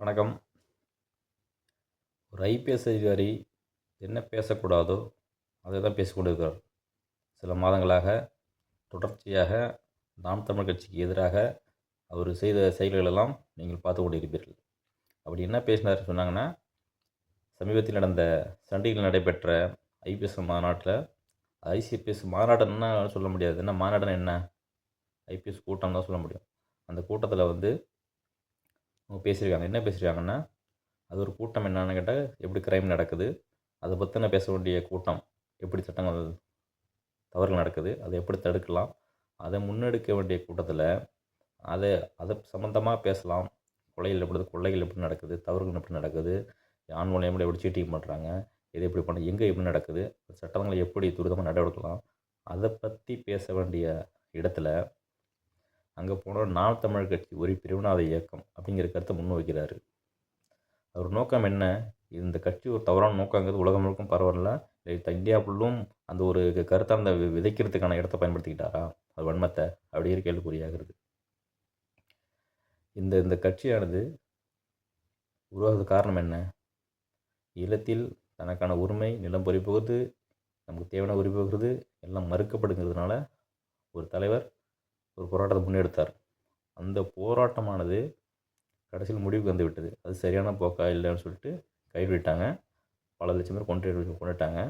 வணக்கம். ஒரு ஐபிஎஸ் அதிகாரி என்ன பேசக்கூடாதோ அதை தான் பேசிக்கொண்டிருக்கிறார் சில மாதங்களாக தொடர்ச்சியாக நாம் தமிழ் கட்சிக்கு எதிராக அவர் செய்த செயல்களெல்லாம் நீங்கள் பார்த்து கொண்டிருப்பீர்கள். அப்படி என்ன பேசினார் சொன்னாங்கன்னா சமீபத்தில் நடந்த சண்டையில் நடைபெற்ற ஐபிஎஸ் மாநாட்டில் ஐசிபிஎஸ் மாநாடுன்னா சொல்ல முடியாது. என்ன மாநாடுன்னா என்ன? ஐபிஎஸ் கூட்டம் தான் சொல்ல முடியும். அந்த கூட்டத்தில் வந்து அவங்க பேசியிருக்காங்க. என்ன பேசியிருக்காங்கன்னா அது ஒரு கூட்டம் என்னன்னு கேட்டால் எப்படி கிரைம் நடக்குது அதை பற்றின பேச வேண்டிய கூட்டம் எப்படி சட்டங்கள் தவறுகள் நடக்குது அதை எப்படி தடுக்கலாம் அதை முன்னெடுக்க வேண்டிய கூட்டத்தில் அதை அதை சம்மந்தமாக பேசலாம். கொலைகள் எப்படி கொள்ளைகள் எப்படி நடக்குது தவறுகள் எப்படி நடக்குது ஆண் மூலியம் எப்படி சீட்டிங் பண்ணுறாங்க இது எப்படி பண்ண எங்கே எப்படி நடக்குது சட்டங்களை எப்படி துரிதமாக நடவடிக்கலாம் அதை பற்றி பேச வேண்டிய இடத்துல அங்கே போனால் நாம் தமிழ் கட்சி ஒரு பிரிவினாத இயக்கம் அப்படிங்கிற கருத்தை முன்வைக்கிறாரு. அவர் நோக்கம் என்ன? இந்த கட்சி ஒரு தவறான நோக்கங்கிறது உலகம் முழுக்கும் பரவாயில்ல இந்தியா ஃபுல்லும் அந்த ஒரு கருத்தை அந்த விதைக்கிறதுக்கான இடத்தை பயன்படுத்திக்கிட்டாரா? அது வன்மத்தை. அப்படிங்கிற கேள்விக்குறியாகிறது இந்த இந்த கட்சியானது உருவாகிறது காரணம் என்ன? ஈழத்தில் தனக்கான உரிமை நிலம் பறிப்போகுது நமக்கு தேவையான உரிமை போகிறது எல்லாம் மறுக்கப்படுங்கிறதுனால ஒரு தலைவர் ஒரு போராட்டத்தை முன்னெடுத்தார். அந்த போராட்டமானது கடைசியில் முடிவுக்கு வந்து விட்டது. அது சரியான போக்கா இல்லைன்னு சொல்லிட்டு கைவிட்டாங்க பல லட்சம் பேர் கொண்டு கொண்டுட்டாங்க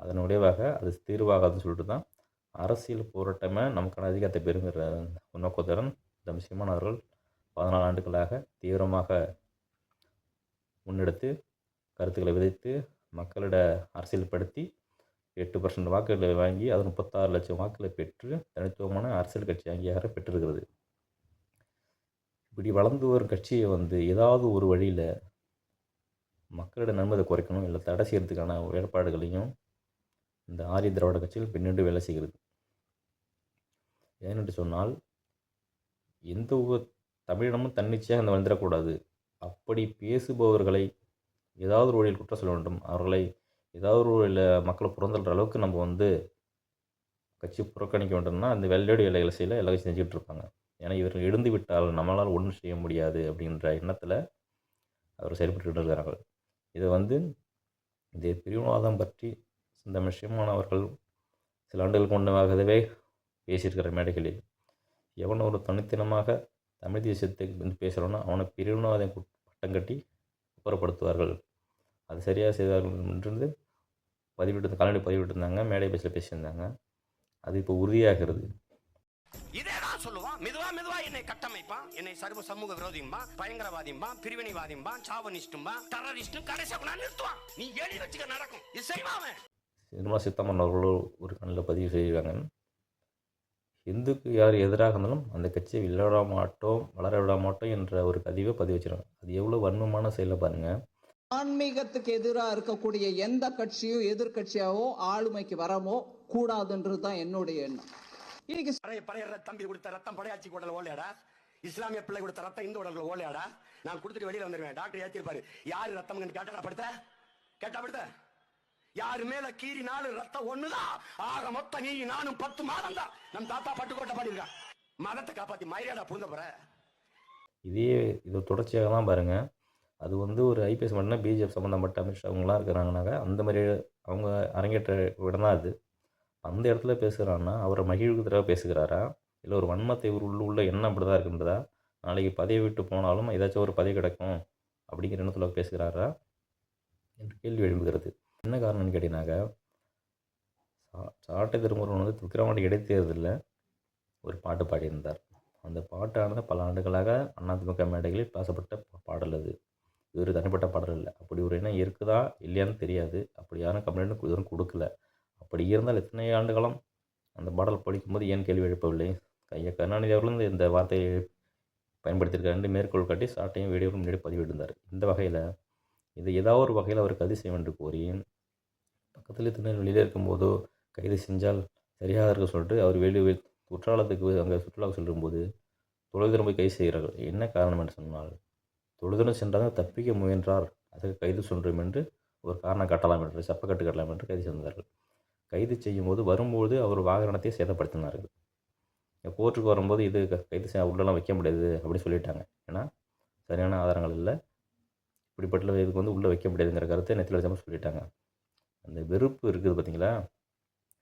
அதன் விளைவாக அது தீர்வாகாதுன்னு சொல்லிட்டு தான் அரசியல் போராட்டமே நமக்கான அதிகாரத்தை பெறுங்கிற நோக்கத்துடன் இந்த சீமான் அவர்கள் பதினாலு ஆண்டுகளாக தீவிரமாக முன்னெடுத்து கருத்துக்களை விதைத்து மக்களிட அரசியல்படுத்தி எட்டு பர்சன்ட் வாக்குகளை வாங்கி அது முப்பத்தாறு லட்சம் வாக்குகளை பெற்று தனித்துவமான அரசியல் கட்சி அங்கீகாரம் பெற்றிருக்கிறது. இப்படி வளர்ந்து வரும் கட்சியை வந்து ஏதாவது ஒரு வழியில் மக்களிடம் நன்மதை குறைக்கணும் இல்லை தடை செய்கிறதுக்கான வேறுபாடுகளையும் இந்த ஆரிய திராவிட கட்சிகள் பின்னிட்டு வேலை செய்கிறது. ஏனென்று சொன்னால் எந்த ஒரு தமிழினமும் தன்னிச்சையாக அந்த வந்துடக்கூடாது அப்படி பேசுபவர்களை ஏதாவது ஒரு வழியில் குற்றம் சொல்ல வேண்டும். அவர்களை ஏதாவது ஒரு இல்லை மக்களை புறந்தள்ளுற அளவுக்கு நம்ம வந்து கட்சி புறக்கணிக்க வேண்டும்னா அந்த வெள்ளையடி வேலைகளை செய்யல எல்லாரும் செஞ்சுக்கிட்டு இருப்பாங்க. ஏன்னா இவர்கள் எழுந்து விட்டால் நம்மளால் ஒன்றும் செய்ய முடியாது அப்படின்ற எண்ணத்தில் அவர் செயல்பட்டு இருக்கிறார்கள். இதை வந்து இந்த பிரிவினவாதம் பற்றி இந்த விஷயமானவர்கள் சில ஆண்டுகள் கொண்டதாகவே பேசியிருக்கிற மேடைகளில் எவன் ஒரு தனித்தனமாக தமிழ் தேசியத்தை வந்து பேசுகிறோன்னா அவனை பிரிவினவாதம் பட்டம் கட்டி அப்புறப்படுத்துவார்கள். அது சரியாக செய்தார்கள் பதிவிட்டு காலடி பதிவிட்டிருந்தாங்க மேடை பேசில் பேசியிருந்தாங்க. அது இப்போ உறுதியாகிறது. இதேதான் சொல்லுவான் மெதுவா மெதுவா என்னை கட்டமைப்பான் என்னை சர்வ சமூக விரோதிம்பா பயங்கரவாதிம்பா பிரிவினைவாதிம்பா சாவனிஸ்டும்பா டெரரிஸ்டும் கடைசியா கொண்டா நிறுத்துவான். நீ எழுதி வச்சுக்க நடக்கும். இது செய்வான் அவன். சினிமா சித்தம்மன் அவர்களும் ஒரு கண்ணில் பதிவு செய்திருக்காங்க. இந்துக்கு யார் எதிராக இருந்தாலும் அந்த கட்சியை விளையாட மாட்டோம் வளர விட மாட்டோம் என்ற ஒரு பதிவை பதிவு வச்சிருக்காங்க. அது எவ்வளோ வன்மமான செயலை பாருங்கள் ஆன்மீகத்துக்கு எதிராக இருக்கக்கூடிய எந்த கட்சியும் எதிர்க்கட்சியாவோ ஆளுமைக்கு வரமோ கூடாதுன்றது தான் என்னுடைய எண்ணம். இன்னைக்கு பழைய தம்பி கொடுத்த ரத்தம் படையாச்சி உடல் ஓலையாடா? இஸ்லாமிய பிள்ளை கொடுத்த ரத்தம் இந்து உடல் ஓலையாடா? நான் கொடுத்துட்டு வெளியில வந்துருவேன். டாக்டர் ஏத்திருப்பாரு. யாரு ரத்தம் கேட்டா படுத்த? கேட்டா படுத்த? யாரு மேல கீறி நாலு ரத்தம் ஒண்ணுதான் ஆக மொத்தம் நீ நானும் பத்து மாதம் தான் நம் தாத்தா பட்டுக்கோட்டை பாடியிருக்கான் மதத்தை காப்பாத்தி மயிரியாடா புரிந்த போற. இதே இது தொடர்ச்சியாக தான் பாருங்கள் அது வந்து ஒரு ஐபிஎஸ் மட்டும்னா பிஜேபி சம்மந்தப்பட்ட அமித்ஷா அவங்களாம் இருக்கிறாங்கனாக்க அந்த மாதிரி அவங்க அரங்கேற்ற இடம் தான் அது. அந்த இடத்துல பேசுகிறான்னா அவரை மகிழ்வுக்குறதாக பேசுகிறாரா? இல்லை ஒரு வன்மத்தை உள்ள உள்ள எண்ணம் அப்படி தான் இருக்குன்றதா? நாளைக்கு பதவி விட்டு போனாலும் ஏதாச்சும் ஒரு பதவி கிடைக்கும் அப்படிங்கிற எண்ணத்தில் பேசுகிறாரா? என்று கேள்வி எழுப்புகிறது என்ன காரணம்னு கேட்டீங்கன்னாக்கா சா சாட்டை திருமுருகன் வந்து விக்ரவாண்டி இடைத்தேர்தலில் ஒரு பாட்டு பாடியிருந்தார். அந்த பாட்டானது பல ஆண்டுகளாக அதிமுக மேடைகளில் பேசப்பட்ட பாடல் அது. இவர் தனிப்பட்ட பாடல் இல்லை. அப்படி ஒரு எண்ணம் இருக்குதா? இல்லையான்னு தெரியாது. அப்படி யாரும் கம்ப்ளைண்ட் எதுவும் கொடுக்கல. அப்படி இருந்தால் எத்தனை ஆண்டு காலம் அந்த பாடல் படிக்கும்போது ஏன் கேள்வி எழுப்பவில்லை? ஐயா கருணாநிதி அவர்களும் இந்த- வார்த்தையை பயன்படுத்தியிருக்காரு மேற்கோள் காட்டி சாட்டையும் வீடியோவும் முன்னாடி பதிவிட்டிருந்தார். இந்த வகையில் இது ஏதாவது ஒரு வகையில் அவருக்கு அதிசயம் என்று கோரி பக்கத்தில் திருநெல்வேலியில் இருக்கும்போதோ கைது செஞ்சால் சரியாக இருக்க சொல்லிட்டு அவர் வெளியே குற்றாலத்துக்கு அங்கே சுற்றுலாவுக்கு செல்லும்போது தொழுதிரம் போய் கைது செய்கிறார்கள். என்ன காரணம் என்று சொன்னால் தொழுதிரம் சென்றால் தப்பிக்க முயன்றார். அதற்கு கைது சொல்றோம் என்று ஒரு காரணம் கட்டலாம் என்று செப்பக்கட்டு கட்டலாம் என்று கைது செய்தார்கள் கைது செய்யும்போது வரும்போது அவர் வாகனத்தை சேதப்படுத்தினார்கள். கோர்ட்டுக்கு வரும்போது இது க- கைது செய்ய உள்ளெல்லாம் வைக்க முடியாது அப்படி சொல்லிட்டாங்க. ஏன்னா சரியான ஆதாரங்கள் இல்லை. இப்படிப்பட்ட இதுக்கு வந்து உள்ளே வைக்க முடியாதுங்கிற கருத்தை நெத்தியில் வச்சாமல் சொல்லிட்டாங்க. அந்த வெறுப்பு இருக்குது பார்த்தீங்களா?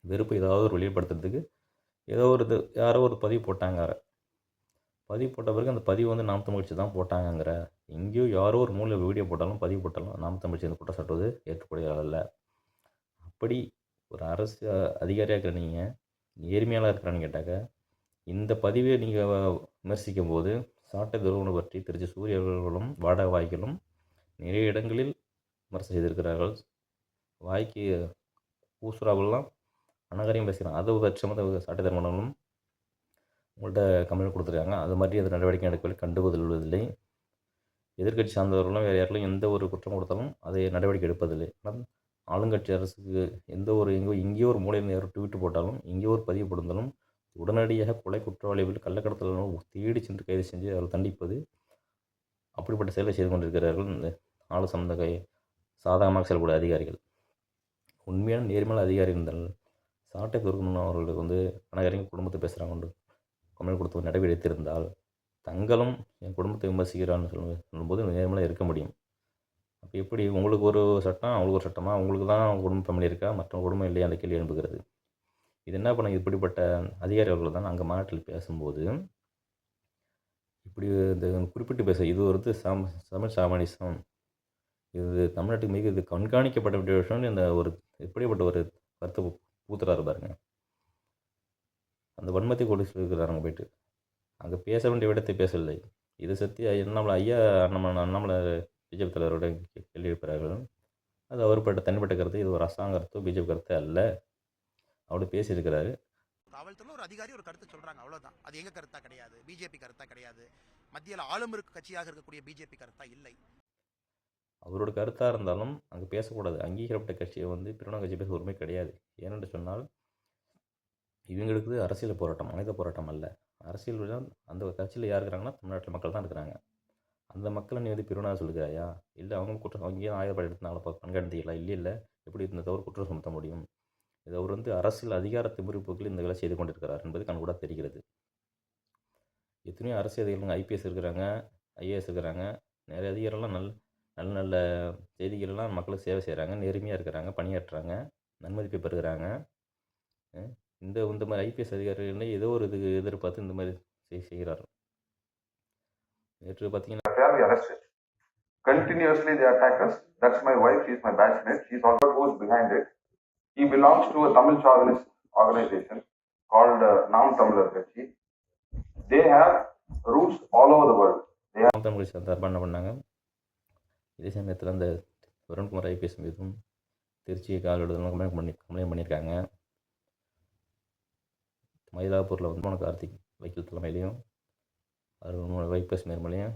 வெறுப்பு ஏதாவது ஒரு வெளிப்படுத்துறதுக்கு ஏதோ ஒரு இது யாரோ ஒரு பதிவு போட்டாங்க பதிவு போட்ட பிறகு அந்த பதிவு வந்து நாம் தமிழ்ச்சி தான் போட்டாங்கங்கிற எங்கேயோ யாரோ ஒரு மூலையில் வீடியோ போட்டாலும் பதிவு போட்டாலும் நாம் தமிழ்ச்சி அந்த குற்றம் சாட்டுவது ஏற்கக்கூடிய அல்ல. அப்படி ஒரு அரசு அதிகாரியாக இருக்கிற நீங்கள் நேர்மையாளர் இருக்கிறான்னு கேட்டாக்க இந்த பதிவை நீங்கள் விமர்சிக்கும் போது சாட்டை துருவனை பற்றி திருச்சி சூரிய அவர்களும் வாடகை நிறைய இடங்களில் விமர்சனம் செய்திருக்கிறார்கள். வாய்க்கு பூசுறாவெல்லாம் அனகாரியம் பேசுகிறான் அதை பட்சமாக சாட்டை தர்மனும் உங்கள்கிட்ட கம்ப்ளைண்ட் கொடுத்துருக்காங்க. அது மாதிரி அந்த நடவடிக்கை எடுக்கவில்லை. கண்டுகொள்வதில்லை எதிர்க்கட்சி சார்ந்தவர்களும் வேறு யாருக்கும் எந்த ஒரு குற்றம் கொடுத்தாலும் அதை நடவடிக்கை எடுப்பதில்லை. ஆனால் ஆளுங்கட்சி அரசுக்கு எந்த ஒரு எங்கேயோ இங்கேயோ ஒரு மூலையில் யாரோ ட்வீட் போட்டாலும் எங்கேயோ ஒரு பதிவு கொடுத்தாலும் உடனடியாக கொலை குற்றவாளிகள் கள்ளக்கடத்தல் தேடி சென்று கைது செஞ்சு அவர்கள் தண்டிப்பது அப்படிப்பட்ட செயலை செய்து கொண்டிருக்கிறார்கள். இந்த ஆளு சம்மந்த கை சாதகமாக செயல்படும் அதிகாரிகள். உண்மையான நேர்மையான அதிகாரி இருந்தால் சாட்டை துருக்கணும் அவர்களுக்கு வந்து அனைவரையும் குடும்பத்தை பேசுகிறாங்க உண்டு. கம்ப்ளைண்ட் கொடுத்து நடவடிக்கை தங்களும் என் குடும்பத்தை விமர்சிக்கிறான்னு சொல்ல சொல்லும்போது நேர்மையாக இருக்க முடியும். அப்போ எப்படி? உங்களுக்கு ஒரு சட்டம் அவங்களுக்கு ஒரு சட்டமா? உங்களுக்கு தான் குடும்ப ஃபேமிலி இருக்கா? மற்ற குடும்பம் இல்லையா? அந்த கேள்வி எழுப்புகிறது இது என்ன பண்ண இப்படிப்பட்ட அதிகாரிகள் தான் அங்கே மாநாட்டில் பேசும்போது இப்படி இந்த குறிப்பிட்டு பேச இது ஒரு சாம் தமிழ் சாமானிசம். இது தமிழ்நாட்டுக்கு மிக இது கண்காணிக்கப்பட வேண்டிய விஷயம் இந்த ஒரு எப்படிப்பட்ட ஒரு கருத்தை பூத்துறாரு பாருங்க. அந்த வன்மத்தை கொண்டு சொல்லியிருக்கிறாங்க போயிட்டு. அங்கே பேச வேண்டிய இடத்தை பேசவில்லை. இது சத்தி அண்ணாமலை ஐயா அண்ணாமலை அண்ணாமலை பிஜேபி தலைவரோட கேள்வி எழுப்புகிறார்கள் அது அவர்பட்ட தனிப்பட்ட கருத்து இது ஒரு அரசாங்க கருத்தோ பிஜேபி கருத்தோ அல்ல. அப்படி பேசியிருக்கிறாரு. காவல்துறையில் ஒரு அதிகாரி ஒரு கருத்து சொல்றாங்க அவ்வளவுதான். அது எங்க கருத்தா கிடையாது? பிஜேபி கருத்தா கிடையாது. மத்தியில் ஆளும் இருக்க கட்சியாக இருக்கக்கூடிய பிஜேபி கருத்தா இல்லை. அவரோட கருத்தாக இருந்தாலும் அங்கே பேசக்கூடாது. அங்கீகரிக்கப்பட்ட கட்சியை வந்து பிரிவினை கட்சி பேச உரிமை கிடையாது. ஏனென்று சொன்னால் இவங்களுக்கு அரசியல் போராட்டம் மனித போராட்டம் அல்ல. அரசியல் அந்த கட்சியில் யார் இருக்கிறாங்கன்னா தமிழ்நாட்டில் மக்கள் தான் இருக்கிறாங்க. அந்த மக்களை நீ வந்து பிரிவினா சொல்லுகிறாயா? இல்லை அவங்க குற்றம் அவங்க ஏன் ஆயுதப்படை எடுத்தனால கண்காணித்தீங்களா இல்லை இல்லை. எப்படி இந்த தவறு குற்றம் சுமத்த முடியும்? இது அவர் வந்து அரசியல் அதிகாரத்தை திமிருப்புகள் இந்த வேலை செய்து கொண்டிருக்கிறார் என்பது கண்கூட தெரிகிறது. எத்தனையோ அரசியல் ஐபிஎஸ் இருக்கிறாங்க ஐஏஎஸ் இருக்கிறாங்க. நிறைய அதிகாரம்லாம் நல் நல்ல நல்ல செய்திகளெல்லாம் மக்களுக்கு சேவை செய்கிறாங்க நேர்மையாக இருக்கிறாங்க பணியாற்றுறாங்க. நன்மதிப்பை பெறுகிறாங்க. இந்த இந்த மாதிரி ஐபிஎஸ் அதிகாரிகளே ஏதோ ஒரு இது எதிர்பார்த்து இந்த மாதிரி செய் செய்கிறார் நேற்று பார்த்தீங்கன்னா fairly arrested. Continuously they attack us. That's my wife, she's my batchmate. She's also goes behind it. He belongs to a Tamil chauvinist organization called uh, Nam Tamilar Kachi. They have roots all over the world. நாம் தமிழ் சார்பாக என்ன பண்ணாங்க இதே சமயத்தில் அந்த Varunkumar IPS மீதும் திருச்சி காலெடுதலாம் complaint பண்ணி கம்ப்ளைண்ட் பண்ணியிருக்காங்க மயிலாப்பூரில் வந்து மோன கார்த்திக் வைக்கல் தலைமையிலையும் அவர் வைபஸ் நேர்மலையும்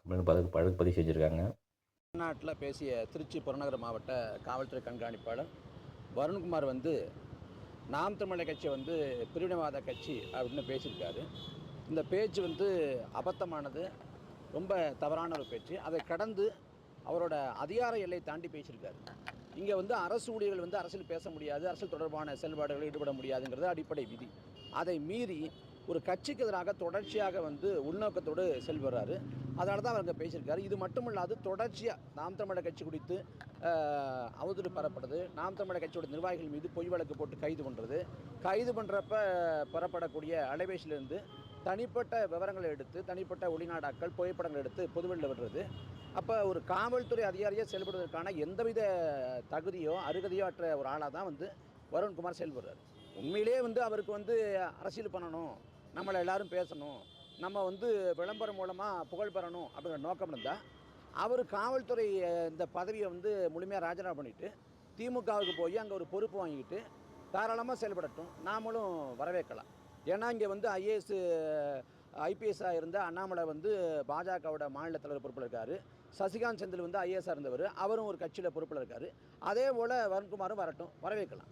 கம்பெனி பதிவு பழகு பதிவு செஞ்சுருக்காங்க. தமிழ்நாட்டில் பேசிய திருச்சி புறநகர் மாவட்ட காவல்துறை கண்காணிப்பாளர் வருண்குமார் வந்து நாம் தமிழர் கட்சி வந்து பிரிவினைவாத கட்சி அப்படின்னு பேசியிருக்காரு. இந்த பேச்சு வந்து அபத்தமானது ரொம்ப தவறான ஒரு பேச்சு. அதை கடந்து அவரோட அதிகார எல்லை தாண்டி பேசியிருக்காரு. இங்கே வந்து அரசு ஊழியர்கள் வந்து அரசியல் பேச முடியாது அரசியல் தொடர்பான செயல்பாடுகளில் ஈடுபட முடியாதுங்கிறது அடிப்படை விதி. அதை மீறி ஒரு கட்சிக்கு எதிராக தொடர்ச்சியாக வந்து உள்நோக்கத்தோடு செல்வர்றாரு அதனால தான் அவர் அங்கே பேசியிருக்காரு. இது மட்டுமில்லாது தொடர்ச்சியாக நாம் தமிழர் கட்சி குறித்து அவதூறு பெறப்படுது நாம் தமிழர் கட்சியோட நிர்வாகிகள் மீது பொய் வழக்கு போட்டு கைது பண்ணுறது கைது பண்ணுறப்ப பெறப்படக்கூடிய அலைபேசியிலிருந்து தனிப்பட்ட விவரங்களை எடுத்து தனிப்பட்ட ஒளிநாடாக்கள் புகைப்படங்கள் எடுத்து பொதுவெளியில் விடுறது. அப்போ ஒரு காவல்துறை அதிகாரியாக செயல்படுவதற்கான எந்தவித தகுதியோ அருகதையோ அற்ற ஒரு ஆளாக தான் வந்து வருண்குமார் செயல்படுறாரு. உண்மையிலேயே வந்து அவருக்கு வந்து அரசியல் பண்ணணும் நம்மளை எல்லாரும் பேசணும் நம்ம வந்து விளம்பரம் மூலமாக புகழ் பெறணும் அப்படிங்கிற நோக்கம் இருந்தால் அவர் காவல்துறை இந்த பதவியை வந்து முழுமையாக ராஜினாமா பண்ணிவிட்டு திமுகவுக்கு போய் அங்கே ஒரு பொறுப்பு வாங்கிட்டு தாராளமாக செயல்படட்டும். நாமளும் வரவேற்கலாம். ஏன்னா இங்கே வந்து ஐஏஎஸ் ஐபிஎஸ்ஸாக இருந்த அண்ணாமலை வந்து பாஜகவோட மாநில தலைவர் பொறுப்பில் இருக்கார். சசிகாந்த் செந்தில் வந்து ஐஏஎஸ்ஸாக இருந்தவர். அவரும் ஒரு கட்சியில் பொறுப்பில் இருக்கார். அதே போல் வருண்குமாரும் வரட்டும். வரவேற்கலாம்.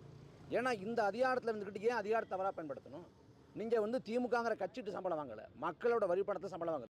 ஏன்னா இந்த அதிகாரத்தில் இருந்துக்கிட்டு ஏன் அதிகாரத்தை தவறாக பயன்படுத்தணும்? நீங்கள் வந்து திமுகங்கிற கட்சிட்டு சம்பளம் வாங்கலை. மக்களோட வரி பணத்தை சம்பளம் வாங்க